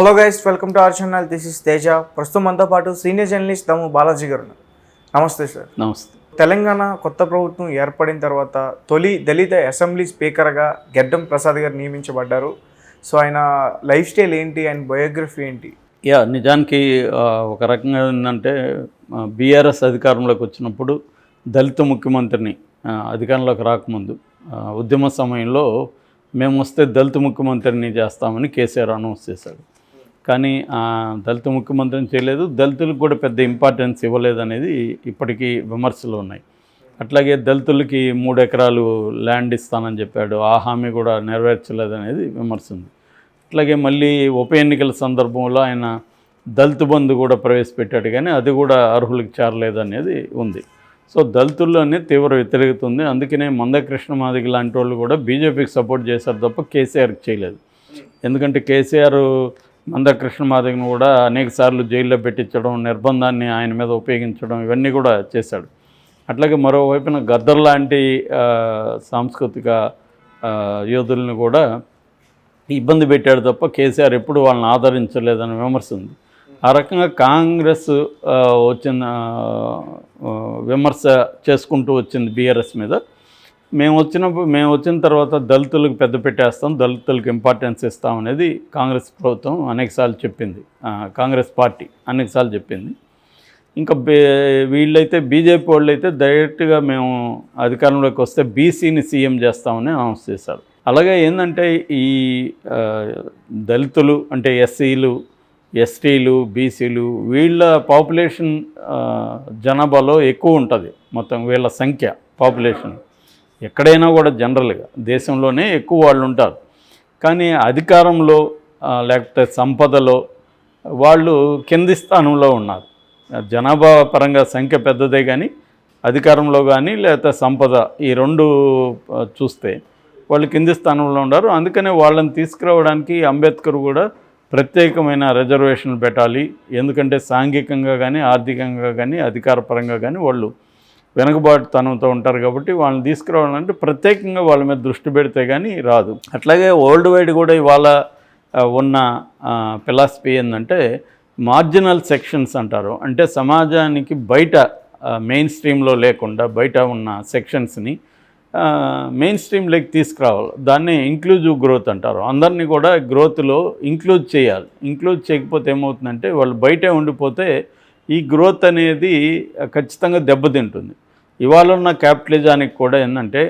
Hello guys welcome to our channel this is Teja ప్రస్తుతం మనతో పాటు సీనియర్ జర్నలిస్ట్ దమ్ము బాలాజీ గారు. నమస్తే సార్. నమస్తే. తెలంగాణ కొత్త ప్రభుత్వం ఏర్పడిన తర్వాత తొలి దళిత అసెంబ్లీ స్పీకర్గా గెడ్డం ప్రసాద్ గారు నియమించబడ్డారు. సో ఆయన లైఫ్ స్టైల్ ఏంటి? ఆయన బయోగ్రఫీ ఏంటి? యా నిజానికి ఒక రకంగా ఏంటంటే బీఆర్ఎస్ అధికారంలోకి వచ్చినప్పుడు దళిత ముఖ్యమంత్రిని అధికారంలోకి రాకముందు ఉద్యమ సమయంలో మేము వస్తే దళిత ముఖ్యమంత్రిని చేస్తామని కేసీఆర్ అనౌన్స్ చేశాడు. కానీ ఆ, దళిత ముఖ్యమంత్రిని చేయలేదు. దళితులకు కూడా పెద్ద ఇంపార్టెన్స్ ఇవ్వలేదు అనేది ఇప్పటికీ విమర్శలు ఉన్నాయి. అట్లాగే దళితులకి మూడు ఎకరాలు ల్యాండ్ ఇస్తానని చెప్పాడు. ఆ హామీ కూడా నెరవేర్చలేదు అనేది విమర్శ ఉంది. అట్లాగే మళ్ళీ ఉప ఎన్నికల సందర్భంలో ఆయన దళిత బంధు కూడా ప్రవేశపెట్టాడు కానీ అది కూడా అర్హులకు చేరలేదు అనేది ఉంది. సో దళితుల్లోనే తీవ్ర వ్యతిరేకత ఉంది. అందుకనే మందకృష్ణ మాదిగ లాంటి వాళ్ళు కూడా బీజేపీకి సపోర్ట్ చేశారు తప్ప కేసీఆర్కి చేయలేదు. ఎందుకంటే కేసీఆర్ మందకృష్ణ మాదిగను కూడా అనేక సార్లు జైల్లో పెట్టించడం నిర్బంధాన్ని ఆయన మీద ఉపయోగించడం ఇవన్నీ కూడా చేశాడు. అట్లాగే మరోవైపున గద్దర్ లాంటి సాంస్కృతిక యోధుల్ని కూడా ఇబ్బంది పెట్టాడు తప్ప కేసీఆర్ ఎప్పుడు వాళ్ళని ఆదరించలేదని విమర్శ ఉంది. ఆ రకంగా కాంగ్రెస్ వచ్చిన విమర్శ చేసుకుంటూ వచ్చింది బీఆర్ఎస్ మీద. మేము వచ్చినప్పుడు మేము వచ్చిన తర్వాత దళితులకు పెద్ద పెట్టేస్తాం దళితులకు ఇంపార్టెన్స్ ఇస్తాం అనేది కాంగ్రెస్ ప్రభుత్వం అనేకసార్లు చెప్పింది. కాంగ్రెస్ పార్టీ అనేకసార్లు చెప్పింది. ఇంకా వీళ్ళైతే బీజేపీ వాళ్ళు అయితే డైరెక్ట్గా మేము అధికారంలోకి వస్తే బీసీని సీఎం చేస్తామని అనౌన్స్ చేశారు. అలాగే ఏంటంటే ఈ దళితులు అంటే ఎస్సీలు ఎస్టీలు బీసీలు వీళ్ళ పాపులేషన్ జనాభాలో ఎక్కువ ఉంటుంది మొత్తం వీళ్ళ సంఖ్య పాపులేషన్. ఎక్కడైనా కూడా జనరల్గా దేశంలోనే ఎక్కువ వాళ్ళు ఉంటారు. కానీ అధికారంలో లేకపోతే సంపదలో వాళ్ళు కింది స్థానంలో ఉన్నారు. జనాభా పరంగా సంఖ్య పెద్దదే కానీ అధికారంలో కానీ లేకపోతే సంపద ఈ రెండు చూస్తే వాళ్ళు కింది స్థానంలో ఉన్నారు. అందుకనే వాళ్ళని తీసుకురావడానికి అంబేద్కర్ కూడా ప్రత్యేకమైన రిజర్వేషన్లు పెట్టాలి. ఎందుకంటే సాంఘికంగా కానీ ఆర్థికంగా కానీ అధికారపరంగా కానీ వాళ్ళు వెనుకబాటుతనంతో ఉంటారు కాబట్టి వాళ్ళని తీసుకురావాలంటే ప్రత్యేకంగా వాళ్ళ మీద దృష్టి పెడితే కానీ రాదు. అట్లాగే వరల్డ్ వైడ్ కూడా ఇవాళ ఉన్న ఫిలాసఫీ ఏంటంటే మార్జినల్ సెక్షన్స్ అంటారు. అంటే సమాజానికి బయట మెయిన్ స్ట్రీమ్లో లేకుండా బయట ఉన్న సెక్షన్స్ని మెయిన్ స్ట్రీమ్లోకి తీసుకురావాలి. దాన్ని ఇంక్లూజివ్ గ్రోత్ అంటారు. అందరినీ కూడా గ్రోత్లో ఇంక్లూజ్ చేయాలి. ఇంక్లూజ్ చేయకపోతే ఏమవుతుందంటే వాళ్ళు బయటే ఉండిపోతే ఈ గ్రోత్ అనేది ఖచ్చితంగా దెబ్బతింటుంది. ఇవాళ ఉన్న క్యాపిటలిజానికి కూడా ఏంటంటే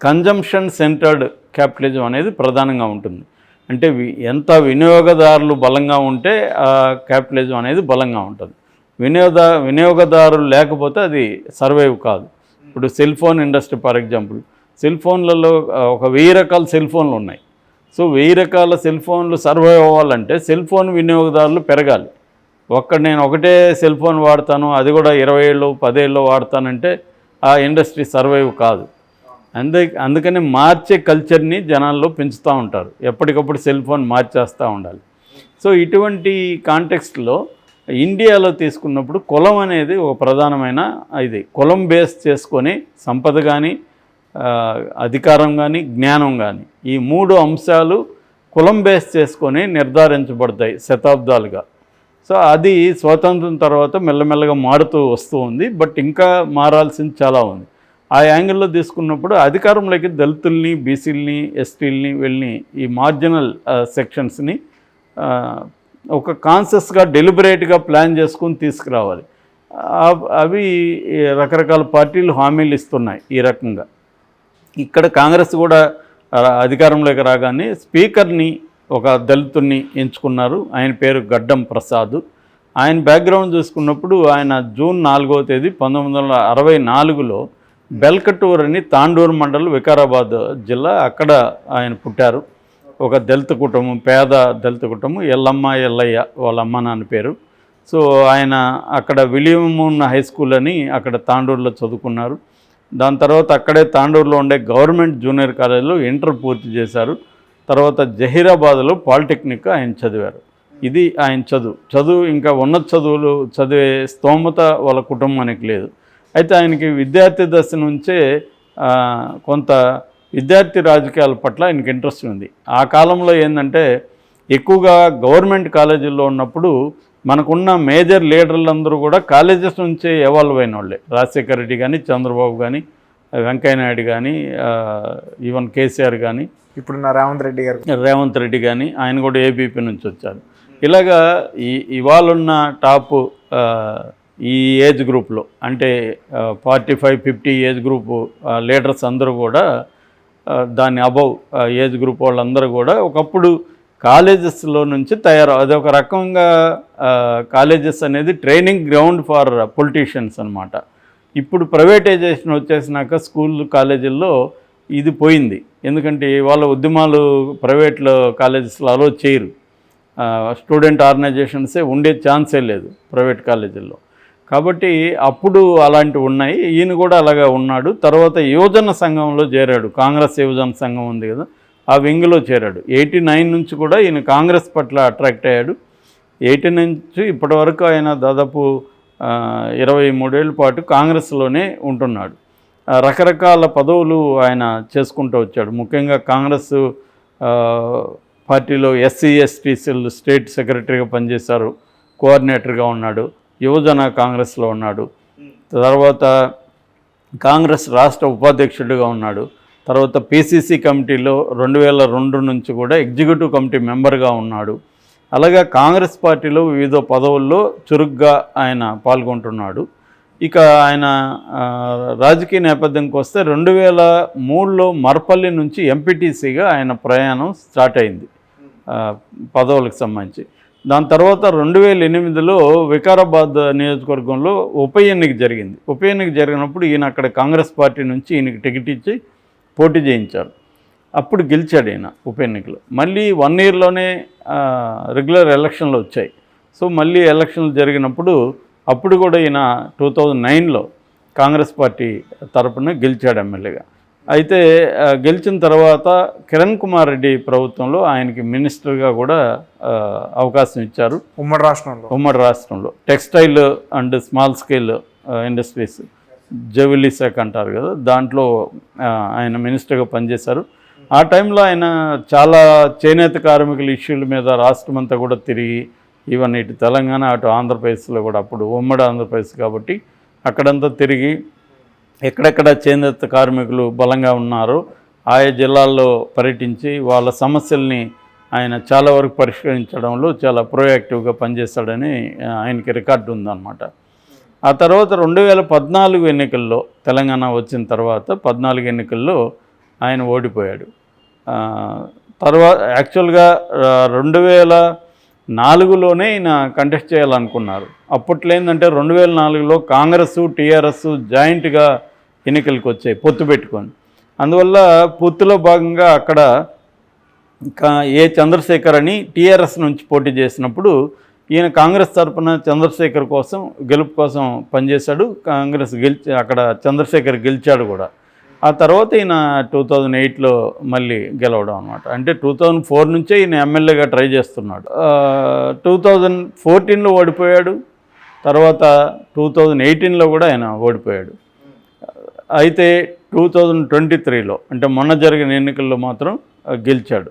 కన్జంప్షన్ సెంటర్డ్ క్యాపిటలిజం అనేది ప్రధానంగా ఉంటుంది. అంటే ఎంత వినియోగదారులు బలంగా ఉంటే ఆ క్యాపిటలిజం అనేది బలంగా ఉంటుంది. వినియోగ వినియోగదారులు లేకపోతే అది సర్వైవ్ కాదు. ఇప్పుడు cell phone industry for example cell ఫోన్లలో ఒక వెయ్యి రకాల సెల్ ఫోన్లు ఉన్నాయి. సో వెయ్యి రకాల సెల్ ఫోన్లు సర్వైవ్ అవ్వాలంటే సెల్ ఫోన్ వినియోగదారులు పెరగాలి. ఒక్క నేను ఒకటే సెల్ ఫోన్ వాడతాను అది కూడా ఇరవై ఏళ్ళు పదేళ్ళు వాడతానంటే ఆ ఇండస్ట్రీ సర్వైవ్ కాదు. అందు అందుకని మార్చే కల్చర్ని జనాల్లో పెంచుతూ ఉంటారు. ఎప్పటికప్పుడు సెల్ ఫోన్ మార్చేస్తూ ఉండాలి. సో ఇటువంటి కాంటెక్స్ట్లో ఇండియాలో తీసుకున్నప్పుడు కులం అనేది ఒక ప్రధానమైన ఇది. కులం బేస్ చేసుకొని సంపద కానీ అధికారం కానీ జ్ఞానం కానీ ఈ మూడు అంశాలు కులం బేస్ చేసుకొని నిర్ధారించబడతాయి శతాబ్దాలుగా. సో అది స్వాతంత్రం తర్వాత మెల్లమెల్లగా మారుతూ వస్తూ ఉంది బట్ ఇంకా మారాల్సింది చాలా ఉంది. ఆ యాంగిల్లో తీసుకున్నప్పుడు అధికారంలోకి దళితుల్ని బీసీలని ఎస్టీలని వీళ్ళని ఈ మార్జినల్ సెక్షన్స్ని ఒక కాన్షియస్గా డెలిబరేట్గా ప్లాన్ చేసుకుని తీసుకురావాలి. అవి రకరకాల పార్టీలు హామీలు ఇస్తున్నాయి ఈ రకంగా. ఇక్కడ కాంగ్రెస్ కూడా అధికారంలోకి రాగానే స్పీకర్ని ఒక దళితుడిని ఎంచుకున్నారు. ఆయన పేరు గడ్డం ప్రసాద్. ఆయన బ్యాక్గ్రౌండ్ చూసుకున్నప్పుడు ఆయన జూన్ నాలుగవ తేదీ పంతొమ్మిది వందల అరవై నాలుగులో బెల్కటూర్ అని తాండూరు మండలం వికారాబాద్ జిల్లా అక్కడ ఆయన పుట్టారు. ఒక దళిత కుటుంబం పేద దళిత కుటుంబం ఎల్లమ్మ ఎల్లయ్య వాళ్ళ అమ్మ నాన్న పేరు. సో ఆయన అక్కడ విలియమూన్ హై స్కూల్ అని అక్కడ తాండూరులో చదువుకున్నారు. దాని తర్వాత అక్కడే తాండూరులో ఉండే గవర్నమెంట్ జూనియర్ కాలేజీలో ఇంటర్ పూర్తి చేశారు. తర్వాత జహీరాబాద్లో పాలిటెక్నిక్ ఆయన చదివారు. ఇది ఆయన చదువు. చదువు ఇంకా ఉన్నత చదువులు చదివే స్తోమత వాళ్ళ కుటుంబానికి లేదు. అయితే ఆయనకి విద్యార్థి దశ నుంచే కొంత విద్యార్థి రాజకీయాల పట్ల ఆయనకి ఇంట్రెస్ట్ ఉంది. ఆ కాలంలో ఏంటంటే ఎక్కువగా గవర్నమెంట్ కాలేజీల్లో ఉన్నప్పుడు మనకున్న మేజర్ లీడర్లందరూ కూడా కాలేజెస్ నుంచే ఎవాల్వ్ అయిన వాళ్ళే. రాజశేఖర రెడ్డి కానీ చంద్రబాబు కానీ వెంకయ్యనాయుడు కానీ ఈవెన్ కేసీఆర్ కానీ ఇప్పుడున్న రేవంత్ రెడ్డి గారు. రేవంత్ రెడ్డి కానీ ఆయన కూడా ఏబీపీ నుంచి వచ్చారు. ఇలాగా ఈ ఇవాళ ఉన్న టాప్ ఈ ఏజ్ గ్రూప్లో అంటే forty five fifty age group leaders అందరూ కూడా దాని అబవ్ ఏజ్ గ్రూప్ వాళ్ళందరూ కూడా ఒకప్పుడు కాలేజెస్లో నుంచి తయారు అదొక రకంగా కాలేజెస్ అనేది ట్రైనింగ్ గ్రౌండ్ ఫర్ పొలిటీషియన్స్ అనమాట ఇప్పుడు ప్రైవేటైజేషన్ వచ్చేసినాక స్కూల్ కాలేజీల్లో ఇది పోయింది. ఎందుకంటే వాళ్ళ ఉద్యమాలు ప్రైవేట్లో కాలేజెస్లో అలో చేయరు. స్టూడెంట్ ఆర్గనైజేషన్సే ఉండే ఛాన్సే లేదు ప్రైవేట్ కాలేజీల్లో. కాబట్టి అప్పుడు అలాంటివి ఉన్నాయి. ఈయన కూడా అలాగా ఉన్నాడు. తర్వాత యువజన సంఘంలో చేరాడు. కాంగ్రెస్ యువజన సంఘం ఉంది కదా ఆ వింగ్లో చేరాడు. ఎయిటీ నైన్ నుంచి కూడా ఈయన కాంగ్రెస్ పట్ల అట్రాక్ట్ అయ్యాడు. ఎయిటీ నుంచి ఇప్పటి వరకు ఆయన దాదాపు ఇరవై మూడేళ్ళ పాటు కాంగ్రెస్లోనే ఉంటున్నాడు. రకరకాల పదవులు ఆయన చేసుకుంటూ వచ్చాడు. ముఖ్యంగా కాంగ్రెస్ పార్టీలో ఎస్సీ ఎస్టీ స్టేట్ సెక్రటరీగా పనిచేశారు. కోఆర్డినేటర్గా ఉన్నాడు. యువజన కాంగ్రెస్లో ఉన్నాడు. తర్వాత కాంగ్రెస్ రాష్ట్ర ఉపాధ్యక్షుడిగా ఉన్నాడు. తర్వాత పిసిసి కమిటీలో రెండు వేల రెండు నుంచి కూడా ఎగ్జిక్యూటివ్ కమిటీ మెంబర్గా ఉన్నాడు. అలాగే కాంగ్రెస్ పార్టీలో వివిధ పదవుల్లో చురుగ్గా ఆయన పాల్గొంటున్నాడు. ఇక ఆయన రాజకీయ నేపథ్యంకి వస్తే రెండు వేల మూడులో మరపల్లి నుంచి ఎంపీటీసీగా ఆయన ప్రయాణం స్టార్ట్ అయింది. పదవులకు సంబంధించి. దాని తర్వాత రెండు వేల ఎనిమిదిలో వికారాబాద్ నియోజకవర్గంలో ఉప ఎన్నిక జరిగింది. ఉప ఎన్నిక జరిగినప్పుడు ఈయన అక్కడ కాంగ్రెస్ పార్టీ నుంచి ఈయనకి టికెట్ ఇచ్చి పోటీ చేయించారు. అప్పుడు గెలిచాడు ఈయన ఉప ఎన్నికలో. మళ్ళీ వన్ ఇయర్లోనే రెగ్యులర్ ఎలక్షన్లు వచ్చాయి. సో మళ్ళీ ఎలక్షన్లు జరిగినప్పుడు అప్పుడు కూడా ఈయన టూ థౌజండ్ నైన్లో కాంగ్రెస్ పార్టీ తరపున గెలిచాడు ఎమ్మెల్యేగా. అయితే గెలిచిన తర్వాత కిరణ్ కుమార్ రెడ్డి ప్రభుత్వంలో ఆయనకి మినిస్టర్గా కూడా అవకాశం ఇచ్చారు. ఉమ్మడి రాష్ట్రంలో. ఉమ్మడి రాష్ట్రంలో. Textile and small scale industries జవిలీ శాఖ అంటారు కదా దాంట్లో ఆయన మినిస్టర్గా పనిచేశారు. ఆ టైంలో ఆయన చాలా చేనేత కార్మికుల ఇష్యూల మీద రాష్ట్రం అంతా కూడా తిరిగి ఈవెన్ ఇటు తెలంగాణ అటు ఆంధ్రప్రదేశ్లో కూడా అప్పుడు ఉమ్మడి ఆంధ్రప్రదేశ్ కాబట్టి అక్కడంతా తిరిగి ఎక్కడెక్కడ చేనేత కార్మికులు బలంగా ఉన్నారో ఆయా జిల్లాల్లో పర్యటించి వాళ్ళ సమస్యల్ని ఆయన చాలా వరకు పరిష్కరించడంలో చాలా ప్రోయాక్టివ్గా పనిచేస్తాడని ఆయనకి రికార్డు ఉందన్నమాట. ఆ తర్వాత రెండు వేల పద్నాలుగు ఎన్నికల్లో తెలంగాణ వచ్చిన తర్వాత పద్నాలుగు ఎన్నికల్లో ఆయన ఓడిపోయాడు. తర్వాత యాక్చువల్గా రెండు వేల నాలుగులోనే ఈయన కంటెస్ట్ చేయాలనుకున్నారు. అప్పట్లో ఏంటంటే రెండు వేల నాలుగులో కాంగ్రెస్ టీఆర్ఎస్ జాయింట్గా ఎన్నికలకు వచ్చాయి పొత్తు పెట్టుకొని. అందువల్ల పొత్తులో భాగంగా అక్కడ ఏ చంద్రశేఖర్ అని టీఆర్ఎస్ నుంచి పోటీ చేసినప్పుడు ఈయన కాంగ్రెస్ తరపున చంద్రశేఖర్ కోసం గెలుపు కోసం పనిచేశాడు. కాంగ్రెస్ గెలిచి అక్కడ చంద్రశేఖర్ గెలిచాడు కూడా. ఆ తర్వాత ఈయన టూ థౌజండ్ ఎయిట్లో మళ్ళీ గెలవడం అనమాట అంటే టూ థౌజండ్ ఫోర్ నుంచే ఈయన ఎమ్మెల్యేగా ట్రై చేస్తున్నాడు. టూ థౌజండ్ ఫోర్టీన్లో ఓడిపోయాడు. తర్వాత టూ థౌజండ్ ఎయిటీన్లో కూడా ఆయన ఓడిపోయాడు. అయితే టూ థౌజండ్ ట్వంటీ త్రీలో అంటే మొన్న జరిగిన ఎన్నికల్లో మాత్రం గెలిచాడు.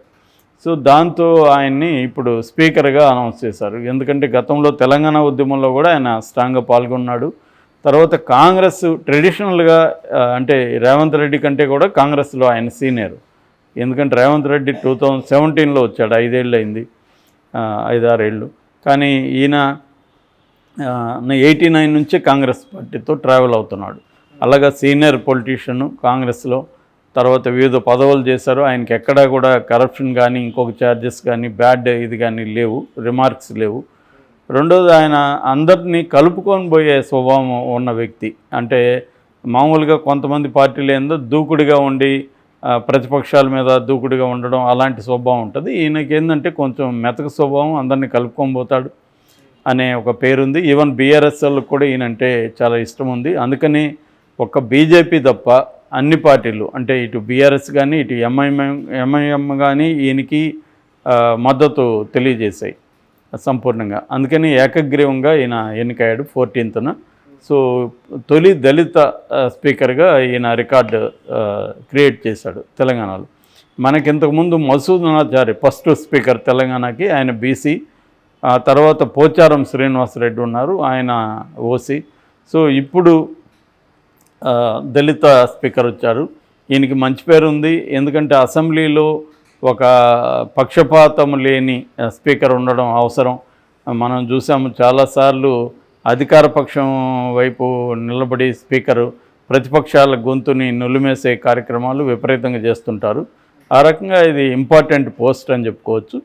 సో దాంతో ఆయన్ని ఇప్పుడు స్పీకర్గా అనౌన్స్ చేశారు. ఎందుకంటే గతంలో తెలంగాణ ఉద్యమంలో కూడా ఆయన స్ట్రాంగ్గా పాల్గొన్నాడు. తర్వాత కాంగ్రెస్ ట్రెడిషనల్గా అంటే రేవంత్ రెడ్డి కంటే కూడా కాంగ్రెస్లో ఆయన సీనియర్. ఎందుకంటే రేవంత్ రెడ్డి టూ థౌజండ్ సెవెంటీన్లో వచ్చాడు ఐదేళ్ళు అయింది ఐదారేళ్ళు. కానీ ఈయన ఎయిటీ నైన్ నుంచే కాంగ్రెస్ పార్టీతో ట్రావెల్ అవుతున్నాడు. అలాగా సీనియర్ పొలిటీషియన్ కాంగ్రెస్లో తర్వాత వివిధ పదవులు చేశారు. ఆయనకి ఎక్కడా కూడా కరప్షన్ కానీ ఇంకొక ఛార్జెస్ కానీ బ్యాడ్ ఇది కానీ లేవు రిమార్క్స్ లేవు. రెండోది ఆయన అందరినీ కలుపుకొని పోయే స్వభావం ఉన్న వ్యక్తి. అంటే మామూలుగా కొంతమంది పార్టీలు ఏందో దూకుడుగా ఉండి ప్రతిపక్షాల మీద దూకుడుగా ఉండడం అలాంటి స్వభావం ఉంటుంది. ఈయనకి ఏంటంటే కొంచెం మెతక స్వభావం అందరినీ కలుపుకొని పోతాడు అనే ఒక పేరుంది. ఈవెన్ బీఆర్ఎస్ఎల్ కూడా ఈయనంటే చాలా ఇష్టం ఉంది అందుకని ఒక్క బీజేపీ తప్ప అన్ని పార్టీలు అంటే ఇటు బీఆర్ఎస్ కానీ ఇటు ఎంఐఎం ఎంఐఎం కానీ ఈయనకి మద్దతు తెలియజేశాయి. సంపూర్ణంగా. అందుకని ఏకగ్రీవంగా ఈయన ఎన్నికయ్యాడు ఫోర్టీన్త్న. సో తొలి దళిత స్పీకర్గా ఈయన రికార్డు క్రియేట్ చేశాడు తెలంగాణలో. మనకి ఇంతకుముందు మసూదనాచారి ఫస్ట్ స్పీకర్ తెలంగాణకి ఆయన బీసీ. ఆ తర్వాత పోచారం శ్రీనివాసరెడ్డి ఉన్నారు ఆయన ఓసీ. సో ఇప్పుడు దళిత స్పీకర్ వచ్చారు. ఈయనకి మంచి పేరు ఉంది ఎందుకంటే అసెంబ్లీలో ఒక పక్షపాతం లేని స్పీకర్ ఉండడం అవసరం. మనం చూసాము చాలాసార్లు అధికార పక్షం వైపు నిలబడి స్పీకరు ప్రతిపక్షాల గొంతుని నులిమేసే కార్యక్రమాలు విపరీతంగా చేస్తుంటారు. ఆ రకంగా ఇది ఇంపార్టెంట్ పోస్ట్ అని చెప్పుకోవచ్చు.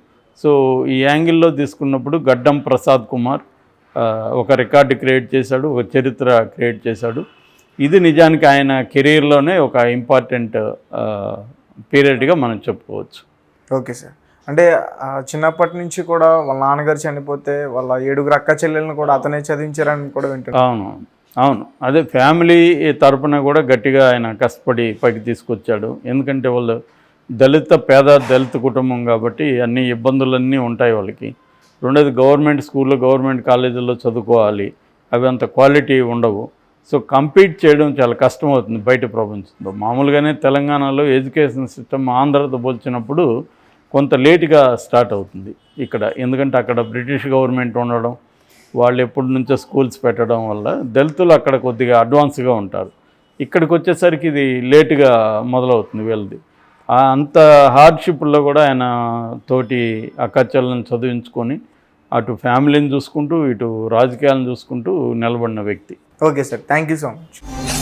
సో ఈ యాంగిల్లో తీసుకున్నప్పుడు గడ్డం ప్రసాద్ కుమార్ ఒక రికార్డు క్రియేట్ చేశాడు ఒక చరిత్ర క్రియేట్ చేశాడు. ఇది నిజానికి ఆయన కెరీర్లోనే ఒక ఇంపార్టెంట్ పీరియడ్గా మనం చెప్పుకోవచ్చు. Okay sir. అంటే చిన్నప్పటి నుంచి కూడా వాళ్ళ నాన్నగారు చనిపోతే వాళ్ళ ఏడుగురు అక్క చెల్లెలను కూడా అతనే చదివించారని కూడా వింటున్నాను అవును అవును. అదే ఫ్యామిలీ తరపున కూడా గట్టిగా ఆయన కష్టపడి పైకి తీసుకొచ్చాడు. ఎందుకంటే వాళ్ళు దళిత పేద దళిత కుటుంబం కాబట్టి అన్ని ఇబ్బందులన్నీ ఉంటాయి వాళ్ళకి. రెండోది గవర్నమెంట్ స్కూల్లో గవర్నమెంట్ కాలేజీల్లో చదువుకోవాలి. అవి అంత క్వాలిటీ ఉండవు. సో కంపీట్ చేయడం చాలా కష్టం అవుతుంది బయట ప్రపంచంలో మామూలుగానే తెలంగాణలో ఎడ్యుకేషన్ సిస్టమ్ ఆంధ్రతో పోల్చినప్పుడు కొంత లేటుగా స్టార్ట్ అవుతుంది ఇక్కడ. ఎందుకంటే అక్కడ బ్రిటిష్ గవర్నమెంట్ ఉండడం వాళ్ళు ఎప్పటి నుంచో స్కూల్స్ పెట్టడం వల్ల దళితులు అక్కడ కొద్దిగా అడ్వాన్స్గా ఉంటారు. ఇక్కడికి వచ్చేసరికి ఇది లేటుగా మొదలవుతుంది వీళ్ళది. అంత హార్డ్షిప్లో కూడా ఆయన తోటి అక్కచెల్లను చదివించుకొని అటు ఫ్యామిలీని చూసుకుంటూ ఇటు రాజకీయాలను చూసుకుంటూ నిలబడిన వ్యక్తి. Okay sir. Thank you so much.